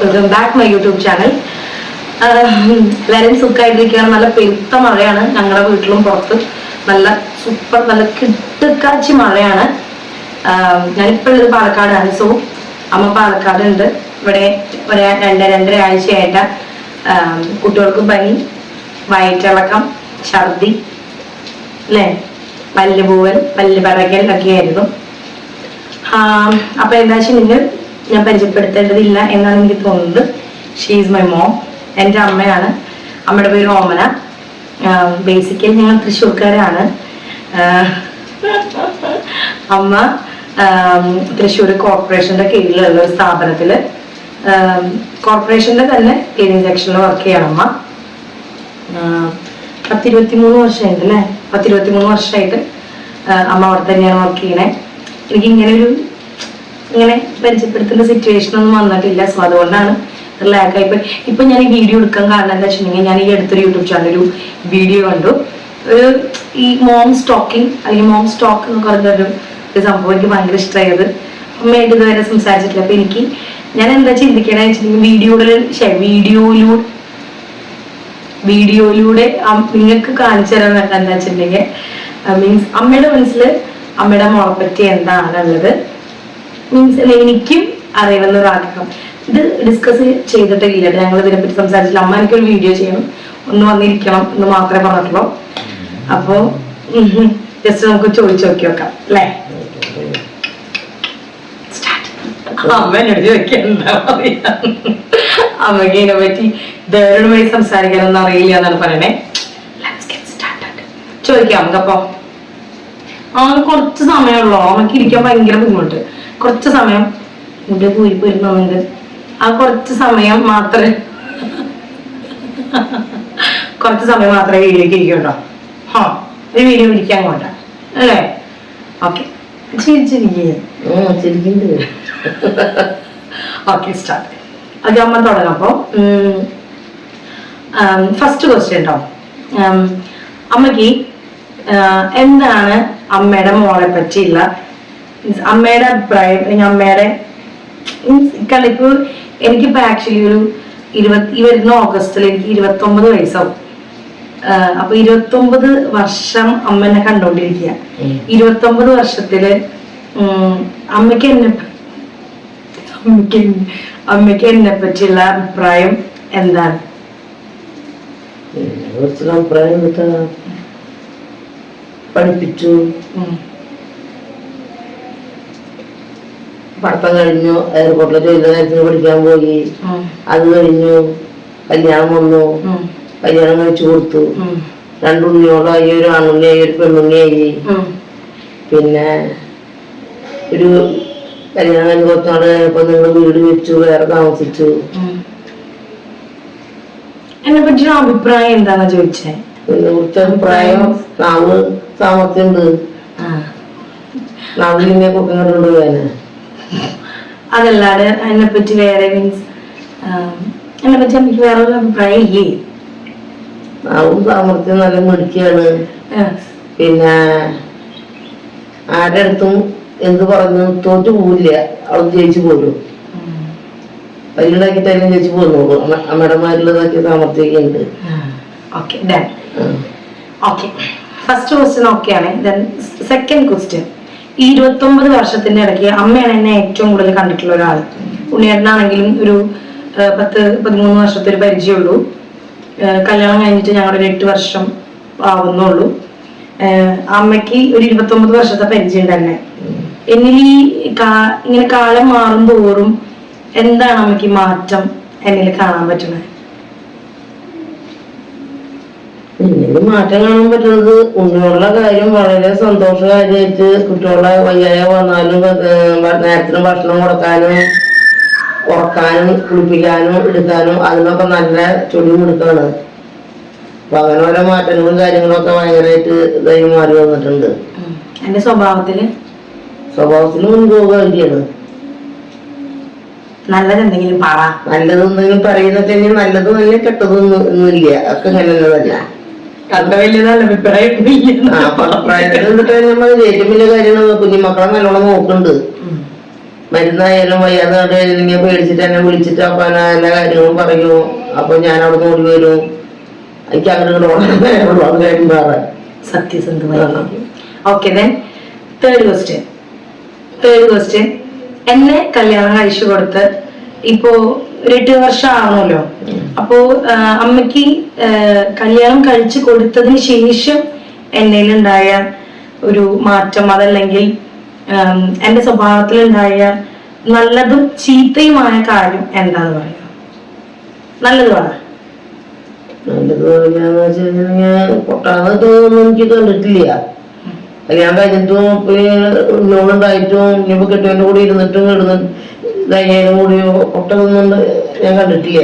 Welcome back my YouTube channel എല്ലാവരും സുഖമായിട്ടിരിക്കുകയാണ് നല്ല പെരുത്ത മഴയാണ് ഞങ്ങളുടെ വീട്ടിലും പുറത്ത്. നല്ല സൂപ്പർ നല്ല കിട്ടുക്കാച്ചി മഴയാണ്. ഞാനിപ്പോൾ പാലക്കാടാണ് സോ അമ്മ പാലക്കാട് ഉണ്ട് ഇവിടെ ഒരു രണ്ട് രണ്ടര ആഴ്ചയായിട്ട് കുട്ടികൾക്ക് പനി വയറ്റിളക്കം ഛർദി അല്ലേ? പല്ല് പൂവൽ പല്ല് പറകൽ ഒക്കെ ആയിരുന്നു. അപ്പൊ എന്താ വെച്ചിട്ടുണ്ടെങ്കിൽ ഞാൻ പരിചയപ്പെടുത്തേണ്ടതില്ല എന്നാണ് എനിക്ക് തോന്നുന്നത്. ഷീസ് മൈ മോം എന്റെ അമ്മയാണ്. അമ്മയുടെ പേര് ഓമന. ബേസിക്കലി ഞങ്ങൾ തൃശ്ശൂർക്കാരാണ്. അമ്മ തൃശ്ശൂർ കോർപ്പറേഷന്റെ കീഴിലുള്ള ഒരു സ്ഥാപനത്തിൽ കോർപ്പറേഷന്റെ തന്നെ ക്ലീനിങ് സെക്ഷനിൽ വർക്ക് ചെയ്യണം അമ്മ. പത്തിരുപത്തി മൂന്ന് വർഷമായിട്ട് അല്ലേ പത്തിരുപത്തി മൂന്ന് വർഷമായിട്ട് അമ്മ അവിടെ തന്നെയാണ് വർക്ക് ചെയ്യണേ. എനിക്ക് ഇങ്ങനെ ഒരു ഇങ്ങനെ പരിചയപ്പെടുത്തുന്ന സിറ്റുവേഷൻ ഒന്നും വന്നിട്ടില്ല. സോ അതുകൊണ്ടാണ് റിലാക്സ് ആയി ഇപ്പൊ ഞാൻ ഈ വീഡിയോ എടുക്കാൻ കാരണം എന്താ വെച്ചിട്ടുണ്ടെങ്കിൽ ഞാൻ ഈ അടുത്തൊരു യൂട്യൂബ് ചാനൽ ഒരു വീഡിയോ കണ്ടു. ഒരു ഈ മോം സ്റ്റോക്കിംഗ് അല്ലെങ്കിൽ മോം സ്റ്റോക്ക് എന്ന് പറഞ്ഞൊരു ഒരു സംഭവം എനിക്ക് ഭയങ്കര ഇഷ്ടമായത് അമ്മയായിട്ട് ഇതുവരെ സംസാരിച്ചിട്ടില്ല. അപ്പൊ എനിക്ക് ഞാൻ എന്താ ചിന്തിക്കണേ വെച്ചിട്ടുണ്ടെങ്കിൽ വീഡിയോയിൽ വീഡിയോയിലൂടെ വീഡിയോയിലൂടെ നിങ്ങൾക്ക് കാണിച്ചു തരാൻ എന്താ വെച്ചിട്ടുണ്ടെങ്കിൽ മീൻസ് അമ്മയുടെ മനസ്സിൽ അമ്മയുടെ മോളെ പറ്റി എന്താണുള്ളത് മീൻസ് എനിക്കും അറിയണമെന്ന് ഒരു ആഗ്രഹം ഇത് ഡിസ്കസ് ചെയ്തിട്ടില്ല ഞങ്ങൾ ഇതിനെ പറ്റി സംസാരിച്ചില്ല. അമ്മ എനിക്കൊരു വീഡിയോ ചെയ്യണം. ഒന്ന് വന്നിരിക്കണം എന്ന് മാത്രമേ പറഞ്ഞിട്ടുള്ളൂ. അപ്പോ ജസ്റ്റ് നമുക്ക് ചോദിച്ചു നോക്കി നോക്കാം അല്ലേ അമ്മ എന്നോട് എന്താ പറയാ. അമ്മയ്ക്ക് ഇതിനെ പറ്റി ധൈര്യമായി സംസാരിക്കാനൊന്നും അറിയില്ല എന്നാണ് പറയണേ. ചോദിക്കാം നമുക്കപ്പോ. ആ കുറച്ച് സമയമുള്ളൂ? അമ്മയ്ക്ക് ഇരിക്കാൻ ഭയങ്കര ബുദ്ധിമുട്ട്. കുറച്ച് സമയം ഇവിടെ പോയി പോയിരുന്നുണ്ട്. ആ കുറച്ച് സമയം മാത്രമേ കുറച്ച് സമയം മാത്രമേ വീഡിയോക്ക് ഇരിക്കുള്ളൂ ഹോ ഒരു വീഡിയോ പിടിക്കാൻ കൊണ്ട അല്ലേ? ഓക്കെ. ചിരിച്ചിരിക്കുന്നത് ഓക്കെ സ്റ്റാർട്ട് ഓക്കെ അമ്മ തുടങ്ങാം അപ്പോൾ ഫസ്റ്റ് ക്വസ്റ്റ്യൻ കേട്ടോ അമ്മയ്ക്ക് അമ്മയ്ക്ക് എന്താണ് അമ്മയുടെ മോളെ പറ്റിയുള്ള means അമ്മയുടെ അഭിപ്രായം അല്ലെങ്കിൽ അമ്മയുടെ മീൻസ് കളിപ്പ് എനിക്കിപ്പോൾ ആക്ച്വലി ഒരു ഇരുപത്തി ഈ വരുന്ന ഓഗസ്റ്റിൽ എനിക്ക് ഇരുപത്തൊമ്പത് വയസ്സാവും. അപ്പൊ ഇരുപത്തൊമ്പത് വർഷം അമ്മ എന്നെ കണ്ടോണ്ടിരിക്കുക. ഇരുപത്തൊമ്പത് വർഷത്തിൽ അമ്മയ്ക്ക് എന്നെ അമ്മയ്ക്ക് അമ്മയ്ക്ക് എന്നെ പറ്റിയുള്ള അഭിപ്രായം എന്താണ്? അഭിപ്രായം പഠിപ്പിച്ചു. പഠിത്തം കഴിഞ്ഞു എയർപോർട്ടിൽ നേരത്തിന് പഠിക്കാൻ പോയി. അത് കഴിഞ്ഞു കല്യാണം വന്നു. കല്യാണം കഴിച്ചു കൊടുത്തു. രണ്ടുണ്ണിയോളായി ഒരു ആണുണ്ണിയായി ഒരു പെണ്ണുണ്ണിയായി പിന്നെ ഒരു കല്യാണം കഴിഞ്ഞ് കുറച്ചാട് കഴിഞ്ഞപ്പോ നിങ്ങൾ വീട് വെച്ചു വേറെ താമസിച്ചു. എന്നെ പറ്റി അഭിപ്രായം എന്താന്നാ ചോദിച്ചേ എന്നെ കുറച്ച് അഭിപ്രായം നാവ് സാമർത്ഥ്യമുണ്ട്. നാവിൽ ഇന്നെ കുട്ടികളുണ്ട് വേനെ അതല്ലാതെ അതിനെപ്പറ്റി പറ്റി വേറെ മീൻസ് എന്നെ പറ്റി എനിക്ക് വേറെ ഒരു അഭിപ്രായം ഇല്ലേ സാമർത്ഥ്യം നല്ല മിടുക്കിയാണ്. പിന്നെ ആരുടെ അടുത്തും എന്ത് പറഞ്ഞു തോറ്റു പോവില്ല അവൾ ജയിച്ചു പോരും. ഉം. പല്ലുണ്ടാക്കിയിട്ടായാലും ജയിച്ചു പോകുന്നു അമ്മടന്മാരുള്ളതൊക്കെ സാമർത്ഥ്യമൊക്കെ ഉണ്ട്. ഓക്കെ. ഓക്കെ. ഫസ്റ്റ് ക്വസ്റ്റ്യൻ ഓക്കെയാണ് ദെൻ സെക്കൻഡ് ക്വസ്റ്റ്യൻ ഈ ഇരുപത്തൊമ്പത് വർഷത്തിന്റെ ഇടയ്ക്ക് അമ്മയാണ് എന്നെ ഏറ്റവും കൂടുതൽ കണ്ടിട്ടുള്ള ഒരാൾ ഉണ്ണിയേട്ടനാണെങ്കിലും ഒരു പത്ത് പതിമൂന്ന് വർഷത്തെ ഒരു പരിചയമുള്ളൂ. കല്യാണം കഴിഞ്ഞിട്ട് ഞങ്ങളുടെ ഒരു എട്ട് വർഷം ആവുന്നുള്ളൂ. അമ്മയ്ക്ക് ഒരു ഇരുപത്തൊമ്പത് വർഷത്തെ പരിചയം തന്നെ എന്നെ. എന്നിൽ ഈ കാ- ഇങ്ങനെ കാലം മാറും തോറും എന്താണ് അമ്മയ്ക്ക് മാറ്റം എന്നിൽ കാണാൻ പറ്റുന്നത്? പിന്നെ മാറ്റം കാണാൻ പറ്റുന്നത് കുഞ്ഞുങ്ങളുടെ കാര്യം വളരെ സന്തോഷകാര്യമായിട്ട് കുട്ടികളുടെ വയ്യായ വന്നാലും നേരത്തിന് ഭക്ഷണം കൊടുക്കാനും ഉറക്കാനും കുളിപ്പിക്കാനും എടുക്കാനും അതിനൊക്കെ നല്ല ചൊടി കൊടുക്കാണ്. അപ്പൊ അങ്ങനെ ഓരോ മാറ്റങ്ങളും കാര്യങ്ങളൊക്കെ ഭയങ്കരമായിട്ട് ഇതായി മാറി വന്നിട്ടുണ്ട്. എന്റെ സ്വഭാവത്തിൽ? സ്വഭാവത്തിൽ മുൻപോകാണ് നല്ലതെന്തെങ്കിലും പറ. നല്ലതെന്തെങ്കിലും പറയുന്നൊക്കെ നല്ലതും തന്നെ കെട്ടതൊന്നും ഒന്നുമില്ല. ഒക്കെ ഇങ്ങനെ തന്നെ കണ്ട വലിയ നല്ല അഭിപ്രായം ആ അപ്പൊ അഭിപ്രായത്തിൽ നിന്നിട്ട് നമ്മൾ ഏറ്റവും വലിയ കാര്യമാണ് കുഞ്ഞുമക്കളെ നല്ലോണം നോക്കുന്നുണ്ട്. മരുന്നായാലും വയ്യാതെ കണ്ടു കഴിഞ്ഞിട്ടുണ്ടെങ്കിൽ പേടിച്ചിട്ട് എന്നെ വിളിച്ചിട്ട് അപ്പൊ എല്ലാ കാര്യങ്ങളും പറയൂ. അപ്പൊ ഞാൻ അവിടെ നിന്ന് ഓടി വരും. എനിക്ക് അങ്ങനെ വേറെ. സത്യസന്ധമായി okay then third question third question എന്നെ കല്യാണം കഴിച്ചു കൊടുത്ത് ഇപ്പോ എട്ട് വർഷം ആണല്ലോ അപ്പോ അമ്മയ്ക്ക് കല്യാണം കഴിച്ചു കൊടുത്തതിന് ശേഷം എന്നിലുണ്ടായ ഒരു മാറ്റം അതല്ലെങ്കിൽ എന്റെ സ്വഭാവത്തിലുണ്ടായ നല്ലതും ചീത്തയുമായ കാര്യം എന്താന്ന് പറയുക? നല്ലത് പറ. നല്ലത് പറയാന്ന് വെച്ച് കഴിഞ്ഞാൽ പൊട്ടാന്നൊക്കെ ഒന്നും എനിക്ക് കണ്ടിട്ടില്ല. കല്യാണം കഴിഞ്ഞിട്ടും ലോണുണ്ടായിട്ടും ഇനിയിപ്പോ കെട്ടിയവന്റെ കൂടെ ഇരുന്നിട്ടും കിടന്ന് ഇതായാലും കൂടി പൊട്ടതൊന്നും ഞാൻ കണ്ടിട്ടില്ല.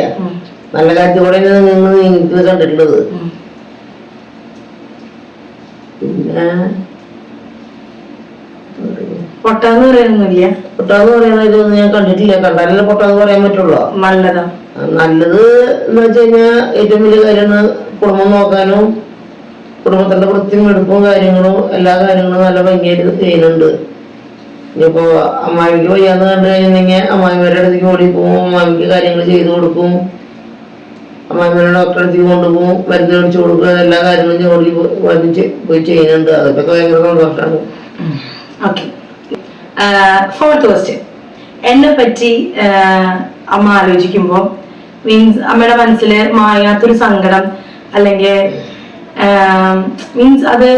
നല്ല കാര്യത്തോടെ നിന്ന് എനിക്ക് കണ്ടിട്ടുള്ളത്. പിന്നെ പൊട്ടാന്ന് പറയുന്നില്ല. പൊട്ടാന്ന് പറയുന്നതൊന്നും ഞാൻ കണ്ടിട്ടില്ല. കണ്ടാലല്ലേ പൊട്ടാന്ന് പറയാൻ പറ്റുള്ളൂ. നല്ലതാ. നല്ലത് എന്ന് വെച്ച് കഴിഞ്ഞാൽ ഏറ്റവും വലിയ കാര്യമാണ് കുടുംബം നോക്കാനും കുടുംബത്തിന്റെ വൃത്തിയും എടുപ്പും കാര്യങ്ങളും എല്ലാ കാര്യങ്ങളും നല്ല ഭംഗിയായിട്ട് ചെയ്യുന്നുണ്ട്. ഇനിയിപ്പോ അമ്മാവിക്ക് വയ്യാന്ന് കണ്ടു കഴിഞ്ഞിട്ടുണ്ടെങ്കിൽ അമ്മാവിമാരുടെ അടുത്തേക്ക് ഓടി പോകും അമ്മാവിക്ക് കാര്യങ്ങൾ ചെയ്തു കൊടുക്കും. അമ്മാവിമാരുടെ ഡോക്ടറെ അടുത്തേക്ക് കൊണ്ടുപോകും മരുന്ന് അടിച്ചു കൊടുക്കുക എല്ലാ കാര്യങ്ങളും ജോലി വന്ന് പോയി ചെയ്യുന്നുണ്ട്. അതൊക്കെ ഭയങ്കര സന്തോഷമാണ് ഫോർത്ത് ക്വസ്റ്റ്യൻ എന്നെ പറ്റി അമ്മ ആലോചിക്കുമ്പോൾ മീൻസ് അമ്മയുടെ മനസ്സിൽ മായാത്തൊരു സങ്കടം അല്ലെങ്കിൽ മീൻസ് അത്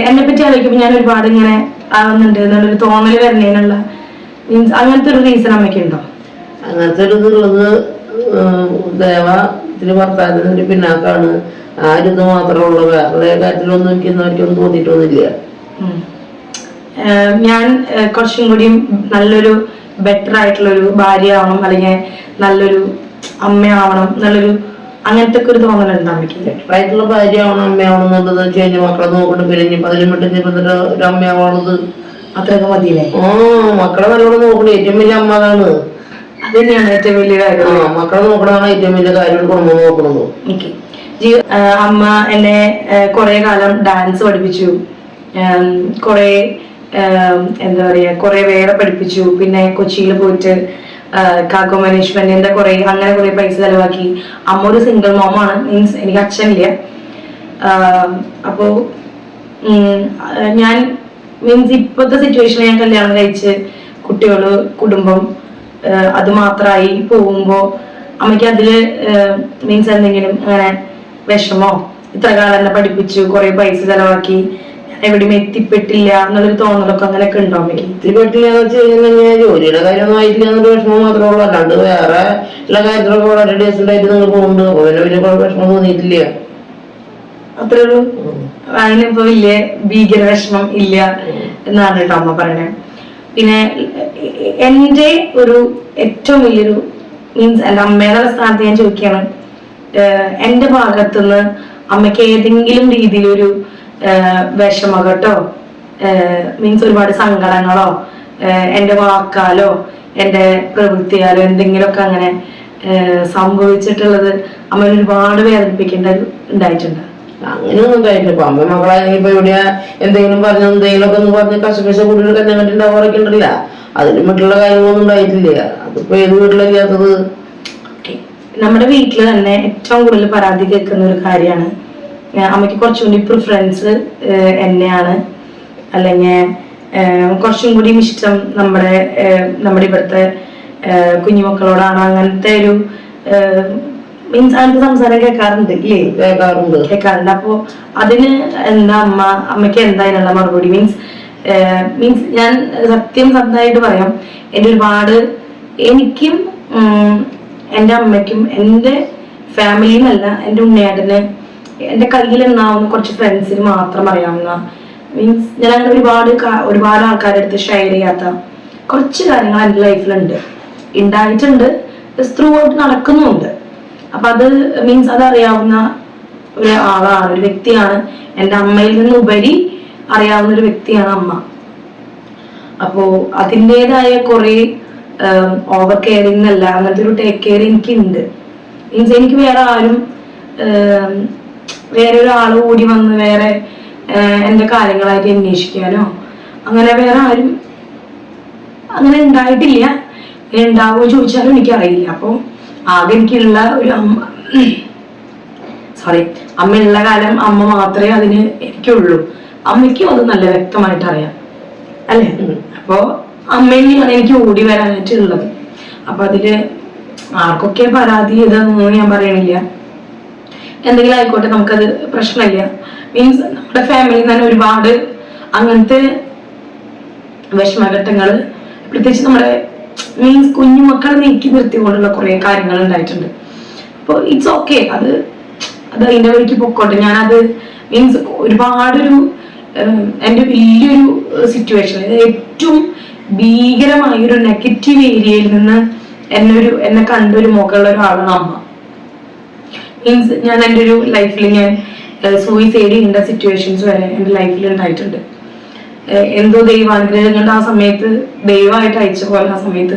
എന്നെ പറ്റി ആലോചിക്കുമ്പോൾ ഞാൻ ഒരുപാട് ഇങ്ങനെ ആവുന്നുണ്ട് എന്നുള്ളൊരു തോന്നൽ വരുന്നതിനുള്ള മീൻസ് അങ്ങനത്തെ ഒരു റീസൺ അമ്മയ്ക്ക് ഉണ്ടോ? അങ്ങനത്തെ ഒരു ഇതുള്ളത് ദേവ ഇതിന് ഭർത്താവിന്റെ പിന്നാക്കാണ് ആരും ഒരു ഇത് മാത്രമേ ഉള്ളൂ വേറെ കാര്യത്തിലൊന്നും എനിക്ക് എനിക്കൊന്നും തോന്നിയിട്ടൊന്നുമില്ല. ഞാൻ കുറച്ചും കൂടിയും നല്ലൊരു ബെറ്റർ ആയിട്ടുള്ള ഒരു ഭാര്യ ആവണം അല്ലെങ്കിൽ നല്ലൊരു അമ്മയാവണം എന്നുള്ളൊരു അങ്ങനത്തെ ഒക്കെ ഒരു തോന്നലുണ്ട് അമ്മയ്ക്ക് ആവണം ഭാര്യയാവണം അമ്മയാവണം എന്നുള്ളത് വെച്ച് കഴിഞ്ഞാൽ മക്കളെ നോക്കണം പിന്നെ ഇനി പതിനും വിട്ട് ഇനി ഒരു അമ്മയാവണത്. അത്രയൊക്കെ മതിയില്ലേ? ഓ മക്കളെ നല്ലോണം നോക്കണം ഏറ്റവും വലിയ അമ്മ അതാണ്. അത് തന്നെയാണ് ഏറ്റവും വലിയ ആ കാര്യം മക്കളെ നോക്കണതാണ് ഏറ്റവും വലിയ കാര്യം കുടുംബം നോക്കണത്. ഓക്കെ. അമ്മ എന്നെ കുറെ കാലം ഡാൻസ് പഠിപ്പിച്ചു. കുറെ എന്താ പറയാ കുറെ വേറെ പഠിപ്പിച്ചു. പിന്നെ കൊച്ചിയിൽ പോയിട്ട് കാക്കോ മാനേജ്മെന്റിന്റെ കുറെ അങ്ങനെ കുറെ പൈസ ചെലവാക്കി. അമ്മ ഒരു സിംഗിൾ മോമാണ് മീൻസ് എനിക്ക് അച്ഛനില്ല. അപ്പോ ഞാൻ മീൻസ് ഇപ്പോഴത്തെ സിറ്റുവേഷനിൽ ഞാൻ കല്യാണം കഴിച്ച് കുട്ടികൾ കുടുംബം അത് മാത്രമായി പോകുമ്പോ അമ്മയ്ക്ക് അതിൽ മീൻസ് എന്തെങ്കിലും അങ്ങനെ വിഷമോ? ഇത്ര കാലം തന്നെ പഠിപ്പിച്ചു കുറെ പൈസ ചെലവാക്കി. എവിടെയും എത്തിപ്പെട്ടില്ല എന്നുള്ളൊരു തോന്നലൊക്കെ അങ്ങനെയൊക്കെ ഉണ്ടോ അമ്മയ്ക്ക്? എന്ന് വെച്ച് കഴിഞ്ഞാൽ ജോലിയുടെ കാര്യമൊന്നും ആയിട്ടില്ല എന്നൊരു വിഷമം മാത്രമേ ഉള്ളൂ. അല്ലാണ്ട് വേറെ എല്ലാ കാര്യത്തിലൊക്കെ വളരെ ഡീസന്റ് ആയിട്ട് നിങ്ങൾ പോകുന്നുണ്ട്. അപ്പൊ പിന്നെ വലിയ വിഷമം തോന്നിയിട്ടില്ല. അത്രേ ഉള്ളൂ. അതിനിപ്പോ വലിയ ഭീകര വിഷമം ഇല്ല എന്നാണ് കേട്ടോ അമ്മ പറയണേ. പിന്നെ എന്റെ എന്റെ ഒരു ഏറ്റവും വലിയൊരു മീൻസ് എന്റെ അമ്മയുടെ സ്ഥാനത്ത് ഞാൻ ചോദിക്കുകയാണ്. എന്റെ എന്റെ ഭാഗത്തുനിന്ന് അമ്മയ്ക്ക് ഏതെങ്കിലും രീതിയിലൊരു ഏഹ് വിഷമം കേട്ടോ മീൻസ് ഒരുപാട് സങ്കടങ്ങളോ എന്റെ എന്റെ വാക്കാലോ എന്റെ പ്രവൃത്തിയാലോ എന്തെങ്കിലുമൊക്കെ അങ്ങനെ സംഭവിച്ചിട്ടുള്ളത് അമ്മ ഒരുപാട് വേദനിപ്പിക്കേണ്ട ഉണ്ടായിട്ടുണ്ട്. അങ്ങനെയൊന്നും ഇപ്പൊ അമ്മ മക്കളാണെങ്കിൽ ഇപ്പൊ ഇവിടെ എന്തെങ്കിലും പറഞ്ഞ എന്തെങ്കിലും ഒക്കെ ഒന്ന് പറഞ്ഞ് കശപിശ കൂടുതൽ ഉണ്ടാവാറൊക്കെ ഉണ്ടല്ല. അതിന് മറ്റുള്ള കാര്യങ്ങളൊന്നും ഉണ്ടായിട്ടില്ല. അതിപ്പോ ഏത് വീട്ടിലില്ലാത്തത്? നമ്മുടെ വീട്ടിൽ തന്നെ ഏറ്റവും കൂടുതൽ പരാതി കേൾക്കുന്ന ഒരു കാര്യമാണ് അമ്മയ്ക്ക് കുറച്ചും കൂടി പ്രിഫറൻസ് എന്നെയാണ്. അല്ലെങ്കിൽ കുറച്ചും കൂടി ഇഷ്ടം നമ്മുടെ നമ്മുടെ ഇവിടുത്തെ കുഞ്ഞു കുഞ്ഞുമക്കളോടാണ് അങ്ങനത്തെ ഒരു മീൻസ് അങ്ങനത്തെ സംസാരം കേൾക്കാറുണ്ട് ഇല്ലേ? കേൾക്കാറുണ്ട്. കേൾക്കാറുണ്ട്. അപ്പോൾ അതിന് എന്താ അമ്മ അമ്മയ്ക്ക് എന്താ അതിനുള്ള മറുപടി? മീൻസ് മീൻസ് ഞാൻ സത്യം സത്യമായിട്ട് പറയാം എന്റെ ഒരുപാട് എനിക്കും എന്റെ അമ്മയ്ക്കും എന്റെ ഫാമിലിന്നല്ല എന്റെ ഉണ്ണിയേട്ടന് എന്റെ കയ്യിൽ ഉണ്ടാവുന്ന കുറച്ച് ഫ്രണ്ട്സിന് മാത്രം അറിയാവുന്ന. മീൻസ് ഞാൻ അങ്ങനെ ഒരുപാട് ഒരുപാട് ആൾക്കാരുടെ അടുത്ത് ഷെയർ ചെയ്യാത്ത കുറച്ച് കാര്യങ്ങൾ എന്റെ ലൈഫിലുണ്ട് ഉണ്ടായിട്ടുണ്ട് ത്രൂ ഔട്ട് നടക്കുന്നുണ്ട് അപ്പൊ അത് മീൻസ് അത് അറിയാവുന്ന ഒരു ആളാണ് ഒരു വ്യക്തിയാണ്. എന്റെ അമ്മയിൽ നിന്ന് ഉപരി അറിയാവുന്ന ഒരു വ്യക്തിയാണ് അമ്മ. അപ്പോ അതിന്റെതായ കുറെ ഓവർ കെയറിങ് അല്ല അങ്ങനത്തെ ഒരു ടേക്ക് കെയർ എനിക്കുണ്ട്. മീൻസ് എനിക്ക് വേറെ ആരും വേറെ ഒരാൾ കൂടി വന്ന് വേറെ എന്റെ എന്റെ കാര്യങ്ങളായിട്ട് അന്വേഷിക്കാനോ? അങ്ങനെ വേറെ ആരും അങ്ങനെ ഉണ്ടായിട്ടില്ല. ഉണ്ടാവുമോ ചോദിച്ചാലും എനിക്കറിയില്ല. അപ്പോൾ ആകെ എനിക്കുള്ള ഒരു അമ്മ സോറി അമ്മയുള്ള കാലം അമ്മ മാത്രമേ അതിന് എനിക്കുള്ളൂ. അമ്മയ്ക്കും അത് നല്ല വ്യക്തമായിട്ട് അറിയാം. അല്ലേ? അപ്പോ അമ്മയിലാണ് എനിക്ക് ഓടി വരാനായിട്ടുള്ളത്. അപ്പൊ അതിൽ ആർക്കൊക്കെ പരാതി ഇതെന്നൊന്നും ഞാൻ പറയണില്ല. എന്തെങ്കിലും ആയിക്കോട്ടെ നമുക്കത് പ്രശ്നമില്ല. മീൻസ് നമ്മുടെ ഫാമിലിയിൽ തന്നെ ഒരുപാട് അങ്ങനത്തെ വിഷമഘട്ടങ്ങൾ പ്രത്യേകിച്ച് നമ്മുടെ മീൻസ് കുഞ്ഞുമക്കളെ നീക്കി നിർത്തിക്കൊണ്ടുള്ള കുറേ കാര്യങ്ങൾ ഉണ്ടായിട്ടുണ്ട്. അപ്പോൾ ഇറ്റ്സ് ഓക്കെ അത് അത് അതിന്റെ വഴിക്ക് പൊക്കോട്ടെ. ഞാനത് മീൻസ് ഒരുപാടൊരു എന്റെ വലിയൊരു സിറ്റുവേഷൻ ഏറ്റവും ഭീകരമായ ഒരു നെഗറ്റീവ് ഏരിയയിൽ നിന്ന് എന്നൊരു ഒരു എന്നെ കണ്ടൊരു ഒരാളാണ് അമ്മ. മീൻസ് ഞാൻ എന്റെ ഒരു ലൈഫിൽ ഞാൻ സൂയിസൈഡ് ചെയ്യേണ്ട സിറ്റുവേഷൻസ് വരെ എന്റെ ലൈഫിൽ ഉണ്ടായിട്ടുണ്ട് എന്തോ ദൈവാനുഗ്രഹം കൊണ്ട് ആ സമയത്ത് ദൈവമായിട്ട് അയച്ച പോലെ ആ സമയത്ത്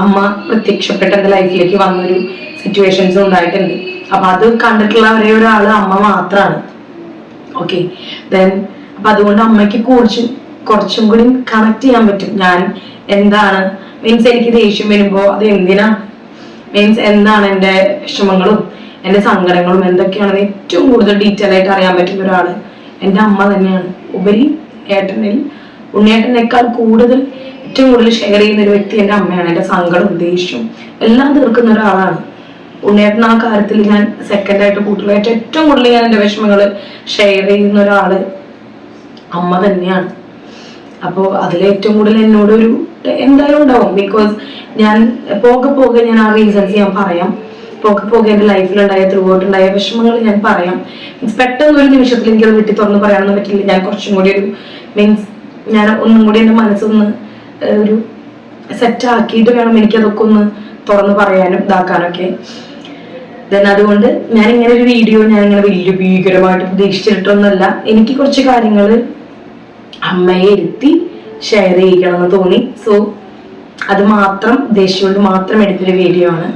അമ്മ പ്രത്യക്ഷപ്പെട്ട എന്റെ ലൈഫിലേക്ക് വന്നൊരു സിറ്റുവേഷൻസ് ഉണ്ടായിട്ടുണ്ട്. അപ്പൊ അത് കണ്ടിട്ടുള്ള ഒരേ ഒരാൾ അമ്മ മാത്രമാണ് ഓക്കെ ദെൻ അപ്പൊ അതുകൊണ്ട് അമ്മയ്ക്ക് കുറച്ചും കുറച്ചും കൂടി കണക്ട് ചെയ്യാൻ പറ്റും. ഞാൻ എന്താണ് മീൻസ് എനിക്ക് ദേഷ്യം വരുമ്പോ അത് എന്തിനാ? മീൻസ് എന്താണ് എന്റെ വിഷമങ്ങളും? എന്റെ സങ്കടങ്ങളും എന്തൊക്കെയാണെന്ന് ഏറ്റവും കൂടുതൽ ഡീറ്റെയിൽ ആയിട്ട് അറിയാൻ പറ്റുന്ന ഒരാൾ എന്റെ അമ്മ തന്നെയാണ്. ഉപരി ഏട്ടനിൽ ഉണ്ണിയേട്ടനേക്കാൾ കൂടുതൽ ഏറ്റവും കൂടുതൽ ഷെയർ ചെയ്യുന്ന ഒരു വ്യക്തി എന്റെ അമ്മയാണ്. എന്റെ സങ്കടവും ദേഷ്യവും എല്ലാം തീർക്കുന്ന ഒരാളാണ്. ഉണ്ണിയേട്ടൻ ആ കാര്യത്തിൽ ഞാൻ സെക്കൻഡ് ആയിട്ട് കൂട്ടുള്ളതായിട്ട് ഏറ്റവും കൂടുതൽ ഞാൻ എന്റെ വിഷമങ്ങൾ ഷെയർ ചെയ്യുന്ന ഒരാൾ അമ്മ തന്നെയാണ്. അപ്പോൾ അതിൽ ഏറ്റവും കൂടുതൽ എന്നോട് ഒരു എന്തായാലും ഉണ്ടാവും. ബിക്കോസ് ഞാൻ പോകെ പോകെ ഞാൻ ആ റീസൺസ് ഞാൻ പറയാം. പോകെ പോകെ എന്റെ ലൈഫിലുണ്ടായ ത്രൂ ഔട്ട് ഉണ്ടായ വിഷമങ്ങൾ ഞാൻ പറയാം. മീൻസ് പെട്ടെന്ന് ഒരു നിമിഷത്തിൽ എനിക്കത് വെട്ടി തുറന്ന് പറയാനൊന്നും പറ്റില്ല. ഞാൻ കുറച്ചും കൂടി ഒരു മീൻസ് ഞാൻ ഒന്നും കൂടി എന്റെ മനസ്സൊന്ന് ഒരു സെറ്റ് ആക്കിയിട്ട് വേണം എനിക്കതൊക്കെ ഒന്ന് തുറന്ന് പറയാനും ഇതാക്കാനൊക്കെ. ദെൻ അതുകൊണ്ട് ഞാൻ ഇങ്ങനെ ഒരു വീഡിയോ ഞാൻ ഇങ്ങനെ വലിയ ഭീകരമായിട്ട് പ്രതീക്ഷിച്ചിട്ടൊന്നുമല്ല. എനിക്ക് കുറച്ച് കാര്യങ്ങൾ അമ്മയെ ഇരുത്തി ഷെയർ ചെയ്യിക്കണം എന്ന് തോന്നി. സോ അത് മാത്രം ദേഷ്യം കൊണ്ട് മാത്രം എടുത്തൊരു വീഡിയോ ആണ്.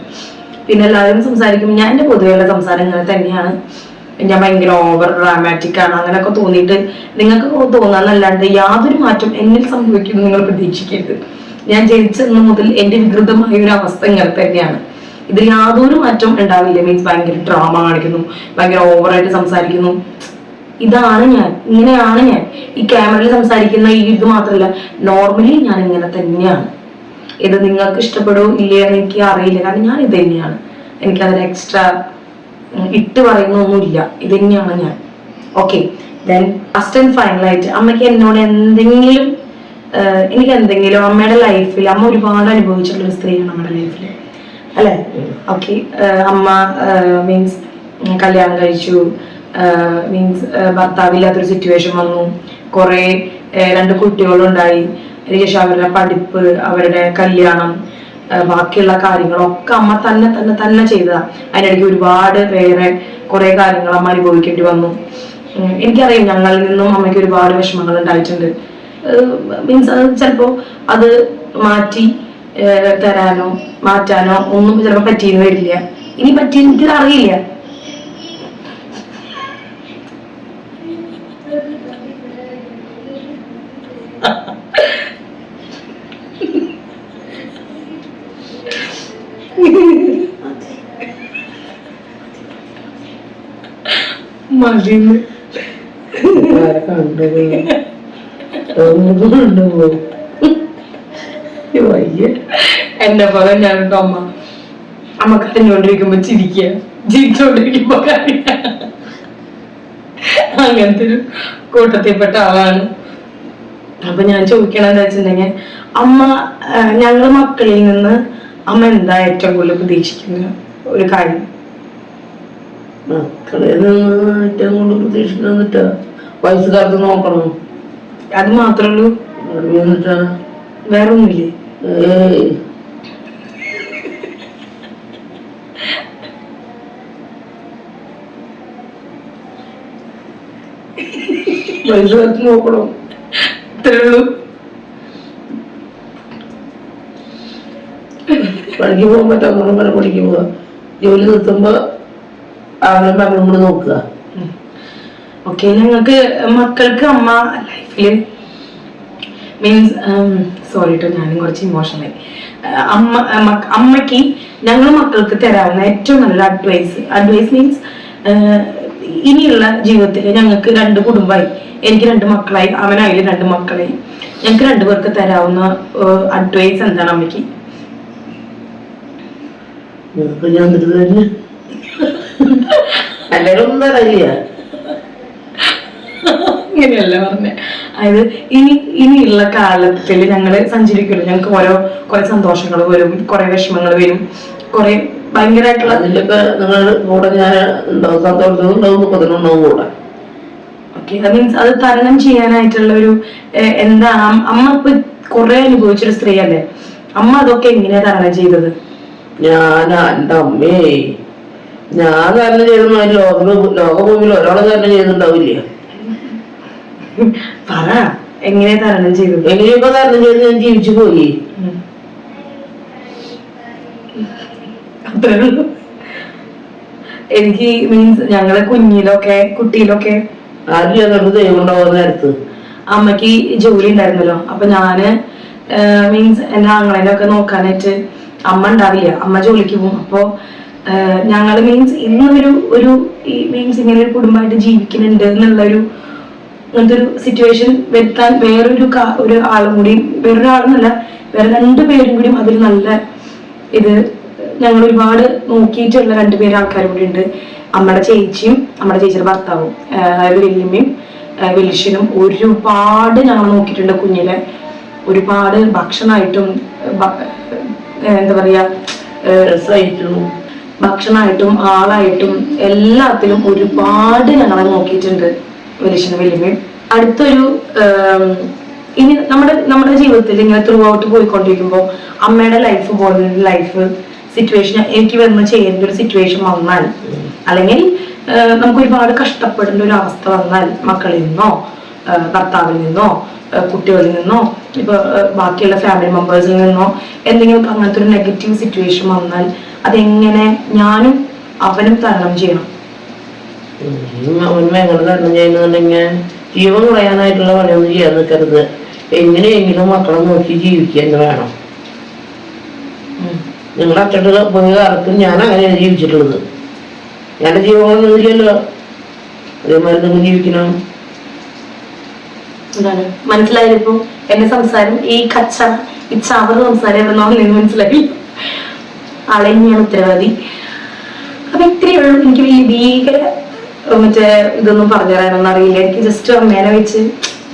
പിന്നെ എല്ലാവരും സംസാരിക്കും ഞാൻ എന്റെ പൊതുവെയുള്ള സംസാരം ഇങ്ങനെ തന്നെയാണ്. ഞാൻ ഭയങ്കര ഓവർ ഡ്രാമാറ്റിക് ആണ്. അങ്ങനെയൊക്കെ തോന്നിയിട്ട് നിങ്ങൾക്ക് തോന്നാന്നല്ലാണ്ട് യാതൊരു മാറ്റം എന്നിൽ സംഭവിക്കുമെന്ന് നിങ്ങൾ പ്രതീക്ഷിക്കരുത്. ഞാൻ ജനിച്ചെന്ന മുതൽ എന്റെ വികൃതമായ ഒരു അവസ്ഥ ഇങ്ങനെ തന്നെയാണ്. ഇതിൽ യാതൊരു മാറ്റം ഉണ്ടാവില്ല. മീൻസ് ഭയങ്കര ഡ്രാമ കാണിക്കുന്നു. ഭയങ്കര ഓവറായിട്ട് സംസാരിക്കുന്നു. ഇതാണ് ഞാൻ. ഇങ്ങനെയാണ് ഞാൻ. ഈ ക്യാമറയിൽ സംസാരിക്കുന്ന ഈ ഇത് മാത്രമല്ല നോർമലി ഞാൻ ഇങ്ങനെ തന്നെയാണ്. ഇത് നിങ്ങൾക്ക് ഇഷ്ടപ്പെടുമോ ഇല്ലയോ എന്ന് എനിക്ക് അറിയില്ല. കാരണം ഞാൻ ഇത് തന്നെയാണ്. എനിക്കതിൽ എക്സ്ട്രാ ഇട്ട് പറയുന്നൊന്നുമില്ല. ഇത് തന്നെയാണ് ഞാൻ. ഓക്കെ ദെൻ ഫസ്റ്റ് ആൻഡ് ഫൈനലായിട്ട് അമ്മയ്ക്ക് എന്നോട് എന്തെങ്കിലും എനിക്ക് എന്തെങ്കിലും അമ്മയുടെ ലൈഫിൽ അമ്മ ഒരുപാട് അനുഭവിച്ചിട്ടുള്ള ഒരു സ്ത്രീയാണ് നമ്മുടെ ലൈഫിൽ അല്ലേ? ഓക്കെ അമ്മ മീൻസ് കല്യാണം കഴിച്ചു. മീൻസ് ഭർത്താവില്ലാത്തൊരു സിറ്റുവേഷൻ വന്നു. കുറെ രണ്ട് കുട്ടികളുണ്ടായി. അതിനുശേഷം അവരുടെ പഠിപ്പ് അവരുടെ കല്യാണം ബാക്കിയുള്ള കാര്യങ്ങളൊക്കെ അമ്മ തന്നെ തന്നെ തന്നെ ചെയ്തതാ. അതിനിടയ്ക്ക് ഒരുപാട് വേറെ കുറെ കാര്യങ്ങൾ അമ്മ അനുഭവിക്കേണ്ടി വന്നു. എനിക്കറിയാം ഞങ്ങളിൽ നിന്നും അമ്മയ്ക്ക് ഒരുപാട് വിഷമങ്ങൾ ഉണ്ടായിട്ടുണ്ട്. മീൻസ് അത് ചിലപ്പോ അത് മാറ്റി തരാനോ മാറ്റാനോ ഒന്നും ചിലപ്പോ പറ്റിയെന്ന് വരില്ല. ഇനി പറ്റി എനിക്കത് അറിയില്ല. ഉണ്ടോ കണ്ടുപോയി വയ്യ. എന്റെ പകൽ ഞാനുണ്ടോ അമ്മ? അമ്മ കരഞ്ഞോണ്ടിരിക്കുമ്പോ ചിരിക്കുക ജീവിച്ചോണ്ടിരിക്കുമ്പോ കരയുക അങ്ങനത്തെ ഒരു കൂട്ടത്തിൽപ്പെട്ട ആളാണ്. അപ്പൊ ഞാൻ ചോദിക്കണം എന്താ വെച്ചിട്ടുണ്ടെങ്കിൽ അമ്മ ഞങ്ങളുടെ ഞങ്ങൾ മക്കളിൽ നിന്ന് അമ്മ എന്താ ഏറ്റവും കൂടുതൽ പ്രതീക്ഷിക്കുന്ന ഒരു കാര്യം? മക്കളെ ഏറ്റവും കൂടുതൽ പ്രതീക്ഷിക്കുന്ന എന്നിട്ടാ? വയസ്സുകാർക്ക് നോക്കണം. അത് മാത്രമേ ഉള്ളൂ എന്നിട്ടാ? വേറെ ഒന്നുമില്ലേ ഏയ്. വയസ്സുകാലത്ത് നോക്കണം. ഇത്രേ ഉള്ളൂ. പണിക്ക് പോകാൻ പറ്റാ അങ്ങോട്ടും വരെ പണിക്ക് പോവാ. ജോലി നിർത്തുമ്പോ ആളും മകളും കൂടെ നോക്കുക. ഓക്കെ ഞങ്ങൾക്ക് മക്കൾക്ക് അമ്മ ലൈഫിൽ മീൻസ് സോറി കേട്ടോ ഞാനും കുറച്ച് ഇമോഷണലായി അമ്മ അമ്മയ്ക്ക് ഞങ്ങൾ മക്കൾക്ക് തരാവുന്ന ഏറ്റവും നല്ലൊരു അഡ്വൈസ് അഡ്വൈസ് മീൻസ് ഇനിയുള്ള ജീവിതത്തിൽ ഞങ്ങൾക്ക് രണ്ട് കുടുംബമായി എനിക്ക് രണ്ട് മക്കളായി അവനായാലും രണ്ട് മക്കളായി. ഞങ്ങൾക്ക് രണ്ടുപേർക്ക് തരാവുന്ന അഡ്വൈസ് എന്താണ് അമ്മയ്ക്ക്? ഞാൻ തരില്ല ഇങ്ങനെയല്ല പറഞ്ഞ. അതായത് ഇനി ഇനിയുള്ള കാലത്തിൽ ഞങ്ങൾ സഞ്ചരിക്കുള്ളൂ. ഞങ്ങൾക്ക് ഓരോ കുറെ സന്തോഷങ്ങൾ വരും കുറെ വിഷമങ്ങൾ വരും. കുറെ ഭയങ്കരമായിട്ടുള്ള അതിലൊക്കെ നിങ്ങൾ കൂടെ ഞാൻ ഉണ്ടാവും സന്തോഷവും ഉണ്ടാവും ഉണ്ടാവും കൂടെ? ഓക്കെ മീൻസ് അത് തരണം ചെയ്യാനായിട്ടുള്ള ഒരു എന്താ അമ്മ ഇപ്പൊ കുറെ അനുഭവിച്ചൊരു സ്ത്രീ അല്ലേ അമ്മ അതൊക്കെ എങ്ങനെയാ തരണം ചെയ്തത്? ഞാൻ എന്റെ അമ്മേ. ഞാൻ തരണം ചെയ്തോ മാതിരി ലോക ലോകഭൂമിയിൽ ഒരാളെ തരണം ചെയ്തിട്ടുണ്ടാവില്ല? പറ. എങ്ങനെ തരണം ചെയ്തു എങ്ങനെയൊക്കെ തരണം ചെയ്ത് ഞാൻ ജീവിച്ചു പോയി. അത്രേ ഉള്ളൂ. എനിക്ക് മീൻസ് ഞങ്ങൾ കുഞ്ഞിലൊക്കെ കുട്ടിയിലൊക്കെ ആരും അതുകൊണ്ട് ദൈവം ഉണ്ടാവുന്ന നേരത്ത്. അമ്മയ്ക്ക് ജോലി ഉണ്ടായിരുന്നല്ലോ. അപ്പൊ ഞാൻ മീൻസ് എന്റെ ആങ്ങളെയൊക്കെ ഒക്കെ നോക്കാനായിട്ട് അമ്മ ഉണ്ടാവില്ല. അമ്മ ജോലിക്ക് പോകും. അപ്പോ ഞങ്ങൾ മീൻസ് ഇന്നൊരു ഒരു ഈ മീൻസ് ഇങ്ങനെ ഒരു കുടുംബമായിട്ട് ജീവിക്കുന്നുണ്ട് എന്നുള്ളൊരു അങ്ങനത്തെ ഒരു സിറ്റുവേഷൻ വരുത്താൻ വേറൊരു ഒരു ആളും കൂടി വേറൊരാളെന്നല്ല വേറെ രണ്ടു പേരും കൂടി അതിൽ നല്ല ഇത് ഞങ്ങൾ ഒരുപാട് നോക്കിയിട്ടുള്ള രണ്ടുപേര് ആൾക്കാരും കൂടി ഉണ്ട്. അമ്മയുടെ ചേച്ചിയും അമ്മയുടെ ചേച്ചിയുടെ ഭർത്താവും അതായത് വലിയമ്മയും വെലിഷനും ഒരുപാട് ഞങ്ങൾ നോക്കിയിട്ടുണ്ട് കുഞ്ഞിലെ ഒരുപാട് ഭക്ഷണമായിട്ടും എന്താ പറയാ ഭക്ഷണമായിട്ടും ആളായിട്ടും എല്ലാത്തിലും ഒരുപാട് ഞങ്ങളെ നോക്കിയിട്ടുണ്ട് വലിയ വലിയ അടുത്തൊരു ഇനി നമ്മുടെ നമ്മുടെ ജീവിതത്തിൽ ഇങ്ങനെ ത്രൂ ഔട്ട് പോയിക്കൊണ്ടിരിക്കുമ്പോൾ അമ്മയുടെ ലൈഫ് പോലെ ലൈഫ് സിറ്റുവേഷൻ എനിക്ക് വന്ന് ചെയ്യേണ്ട ഒരു സിറ്റുവേഷൻ വന്നാൽ അല്ലെങ്കിൽ നമുക്ക് ഒരുപാട് കഷ്ടപ്പെടേണ്ട ഒരു അവസ്ഥ വന്നാൽ മക്കളിൽ നിന്നോ ഭർത്താവിൽ നിന്നോ കുട്ടികളിൽ നിന്നോ ഇപ്പൊ ബാക്കിയുള്ള ഫാമിലി മെമ്പേഴ്സിൽ നിന്നോ എന്തെങ്കിലും അങ്ങനത്തെ ഒരു നെഗറ്റീവ് സിറ്റുവേഷൻ വന്നാൽ അതെങ്ങനെ ഞാനും അവനും തരണം ചെയ്യണം. അവൻ എങ്ങനെ തരണം ചെയ്യുന്നുണ്ടെങ്കിൽ ജീവൻ കളയാനായിട്ടുള്ള പണിയൊന്നും ചെയ്യാൻ നിൽക്കരുത് എങ്ങനെയെങ്കിലും മക്കളെ നോക്കി ജീവിക്കുക എന്ന് വേണം. നിങ്ങളുടെ അച്ഛന്റെ പോയ കാലത്തും ഞാൻ അങ്ങനെയാണ് ജീവിച്ചിട്ടുള്ളത്. എന്റെ ജീവനൊന്നും ഇല്ലല്ലോ അതേമാതിരി നിങ്ങൾ ജീവിക്കണം. എന്താണ്? എന്റെ സംസാരം? ഈ കച്ച ഈ ചവറ് സംസാരം എവിടെ മനസ്സിലായി ആളെ ഞാൻ ഉത്തരവാദി. അപ്പൊ ഇത്രയേ ഉള്ളൂ എനിക്ക് ഭീകര മറ്റേ ഇതൊന്നും പറഞ്ഞു തരാനൊന്നും അറിയില്ല. എനിക്ക് ജസ്റ്റ് അമ്മേനെ വെച്ച്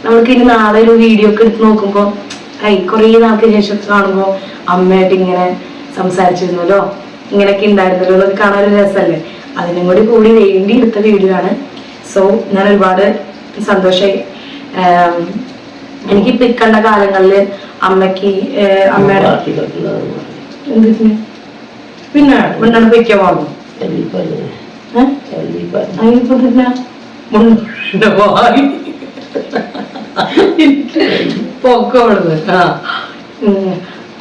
നമുക്ക് ഇനി നാളെ ഒരു വീഡിയോ ഒക്കെ എടുത്ത് നോക്കുമ്പോ ഐ കുറേ നാൾക്ക് ശേഷം കാണുമ്പോ അമ്മയായിട്ട് ഇങ്ങനെ സംസാരിച്ചിരുന്നല്ലോ. ഇങ്ങനെയൊക്കെ ഉണ്ടായിരുന്നല്ലോ. എന്നൊക്കെ കാണാൻ ഒരു രസമല്ലേ? അതിനും കൂടി കൂടി വേണ്ടി എടുത്ത വീഡിയോ ആണ്. സോ ഞാൻ ഒരുപാട് സന്തോഷമായി എനിക്ക് പിക്കണ്ട ഇക്കണ്ട കാലങ്ങളിൽ അമ്മയ്ക്ക് അമ്മയുടെ എന്തിന് പിന്നെ മുന്നാണ് പൊയ്ക്കാൻ ആ.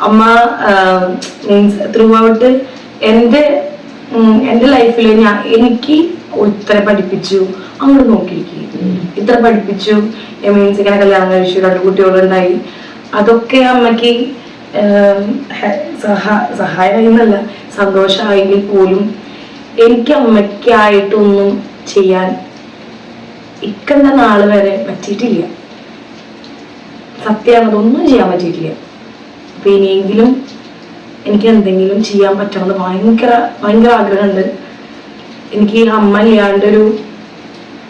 അമ്മ മീൻസ് ത്രൂ ഔട്ട് എന്റെ എന്റെ ലൈഫിൽ ഞാൻ എനിക്ക് ഇത്ര പഠിപ്പിച്ചു. അങ്ങോട്ട് നോക്കിയിരിക്കും. ഇത്ര പഠിപ്പിച്ചു. മീൻസ് ഇങ്ങനെ കല്യാണം കഴിച്ചു. രണ്ട് കുട്ടികളുണ്ടായി. അതൊക്കെ അമ്മയ്ക്ക് സഹായ ഹെ- സഹാ- സഹായമായി എന്നല്ല സന്തോഷമായെങ്കിൽ പോലും എനിക്ക് അമ്മയ്ക്കായിട്ടൊന്നും ചെയ്യാൻ ഇക്കണ്ട നാൾ വരെ പറ്റിയിട്ടില്ല. സത്യം അതൊന്നും ചെയ്യാൻ പറ്റിയിട്ടില്ല. അപ്പൊ ഇനിയെങ്കിലും എനിക്ക് എന്തെങ്കിലും ചെയ്യാൻ പറ്റണമെന്ന് ഭയങ്കര ഭയങ്കര ആഗ്രഹമുണ്ട്. എനിക്ക് അമ്മ ഇല്ലാണ്ടൊരു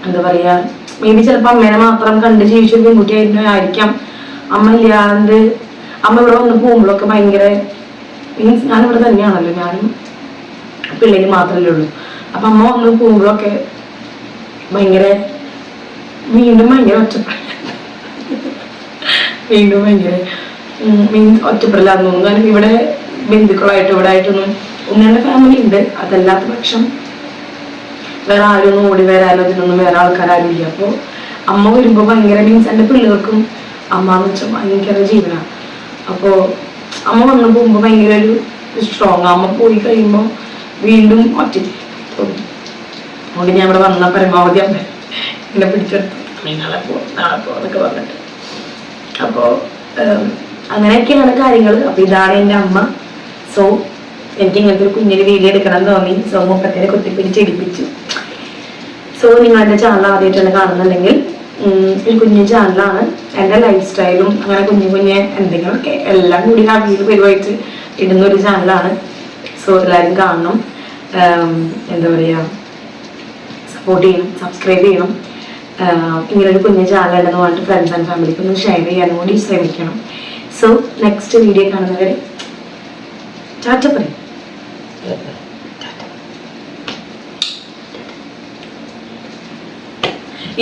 എന്താ പറയാ മേ ബി ചിലപ്പോ അമ്മേനെ മാത്രം കണ്ട് ജീവിച്ചൊരു പെൺകുട്ടിയായിരുന്നു ആയിരിക്കാം അമ്മ ഇല്ലാണ്ട് അമ്മ ഇവിടെ വന്ന് പോകുമ്പോഴൊക്കെ ഭയങ്കര മീൻസ് ഞാൻ ഇവിടെ തന്നെയാണല്ലോ ഞാനും പിള്ളേര് മാത്രമല്ലേ ഉള്ളൂ. അപ്പൊ അമ്മ വന്ന് പോകുമ്പോഴൊക്കെ ഭയങ്കര വീണ്ടും ഭയങ്കര ഒറ്റപ്പെടൽ വീണ്ടും ഭയങ്കര മീൻസ് ഒറ്റപ്പെടലാന്ന് തോന്നുന്നു. കാരണം ഇവിടെ ബന്ധുക്കളായിട്ട് ഇവിടെ ആയിട്ടൊന്നും ഉമ്മയുടെ ഫാമിലി ഉണ്ട്. അതല്ലാത്ത പക്ഷം വേറെ ആരൊന്നും ഓടി വരാനോ അതിനൊന്നും വേറെ ആൾക്കാരും ഇല്ല അപ്പോൾ അമ്മ വരുമ്പോൾ ഭയങ്കര മീൻസ് എന്റെ പിള്ളേർക്കും അമ്മ എന്ന് വെച്ചാൽ ഭയങ്കര ജീവനാണ് അപ്പോൾ അമ്മ വന്നു പോകുമ്പോൾ ഭയങ്കര ഒരു സ്ട്രോങ് അമ്മ പോയി കഴിയുമ്പോൾ വീണ്ടും ഒറ്റയ്ക്ക് അതുകൊണ്ട് ഞാൻ ഇവിടെ വന്ന പരമാവധി അമ്മ എന്നെ പിടിച്ചെടുത്തു. "നീ നാളെ പോ നാളെ പോ എന്നൊക്കെ പറഞ്ഞിട്ട്. അപ്പോൾ അങ്ങനെയൊക്കെയാണ് കാര്യങ്ങൾ അപ്പൊ ഇതാണ് എന്റെ അമ്മ. സോ എനിക്ക് ഇങ്ങനത്തെ ഒരു കുഞ്ഞിന് വീഡിയോ എടുക്കണം എന്ന് തോന്നി. സോ മുപ്പത്തേനെ കുത്തിപ്പിടിച്ച് ഇടിപ്പിച്ചു. സോ നിങ്ങളെ ചാനൽ ആദ്യമായിട്ടാണ് കാണുന്നുണ്ടെങ്കിൽ ഒരു കുഞ്ഞു ചാനലാണ് എന്റെ ലൈഫ് സ്റ്റൈലും അങ്ങനെ കുഞ്ഞു കുഞ്ഞ് എന്തെങ്കിലുമൊക്കെ എല്ലാം കൂടി കവിയിൽ പരിപാടി ഇടുന്ന ഒരു ചാനലാണ് സോ എല്ലാവരും കാണണം. എന്താ പറയുക സപ്പോർട്ട് ചെയ്യണം സബ്സ്ക്രൈബ് ചെയ്യണം. ഇങ്ങനെ ഒരു കുഞ്ഞു ചാനൽ ഉണ്ടെന്ന് പറഞ്ഞിട്ട് ഫ്രണ്ട്സ് ആൻഡ് ഫാമിലിക്ക് ഒന്ന് ഷെയർ ചെയ്യാനും കൂടി ശ്രമിക്കണം. സോ നെക്സ്റ്റ് വീഡിയോ കാണുന്നവരെ ചാച്ച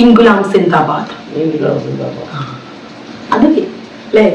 ഇൻഗുലാം സിന്ദാബാദ്. ഈ സിന്ദാബാദ്. അത് അല്ലേ?